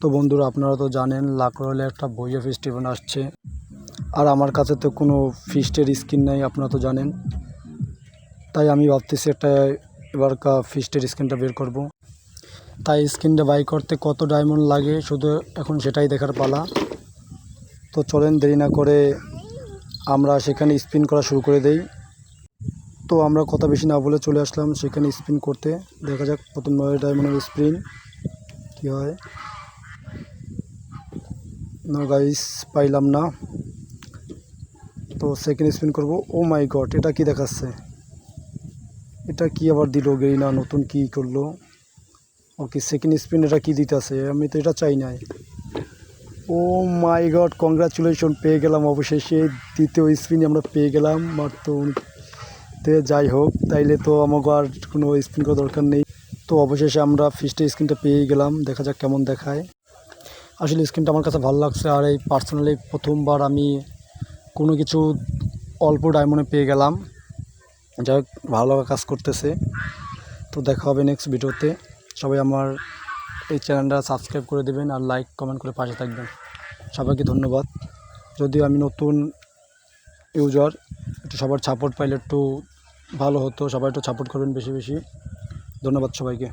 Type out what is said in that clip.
তো বন্ধুরা, আপনারা তো জানেন লাকরোলে একটা বইয়া ফেস্টিভ্যাল আসছে। আর আমার কাছে তো কোনো ফিস্টের স্কিন নাই, আপনারা তো জানেন। তাই আমি ভাবতেছি একটা এবারকা ফিস্টের স্কিনটা বের করব। তাই স্কিনটা বাই করতে কত ডায়মন্ড লাগে, শুধু এখন সেটাই দেখার পালা। তো চলেন, দেরি না করে আমরা সেখানে স্পিন করা শুরু করে দেই। তো আমরা কথা বেশি না বলে চলে আসলাম সেখানে স্পিন করতে। দেখা যাক, প্রথম নয় ডায়মন্ডের স্পিন কী হয়। নো পাইলাম না। তো সেকেন্ড স্পিন করব। ও মাই গড এটা কি দেখাচ্ছে? এটা কি আবার দিল গেরিনা নতুন কি করল? ওকে সেকেন্ড স্পিন এটা কি দিতেছে? আমি তো এটা চাই নাই। ও মাই গড কংগ্রাচুলেশন পেয়ে গেলাম অবশেষে। দ্বিতীয় স্পিন আমরা পেয়ে গেলাম মাত্র তে যাই হোক, তাইলে তো আমাকে আর কোনো স্পিন করার দরকার নেই। তো অবশেষে আমরা ফিস্টের স্ক্রিনটা পেয়ে গেলাম, দেখা যাক কেমন দেখায়। আসলে স্ক্রিনটা আমার কাছে ভালো লাগছে আর এই পার্সোনালি প্রথমবার আমি কোনো কিছু অল্প ডায়মন্ডে পেয়ে গেলাম। যাই হোক, ভালো লাগা কাজ করতেছে। তো দেখা হবে নেক্সট ভিডিওতে। সবাই আমার এই চ্যানেলটা সাবস্ক্রাইব করে দেবেন আর লাইক কমেন্ট করে পাশে থাকবেন। সবাইকে ধন্যবাদ। যদিও আমি নতুন ইউজার একটু সবার সাপোর্ট পাইলে একটু ভালো হতো, সবাই একটু সাপোর্ট করবেন বেশি বেশি। ধন্যবাদ সবাইকে।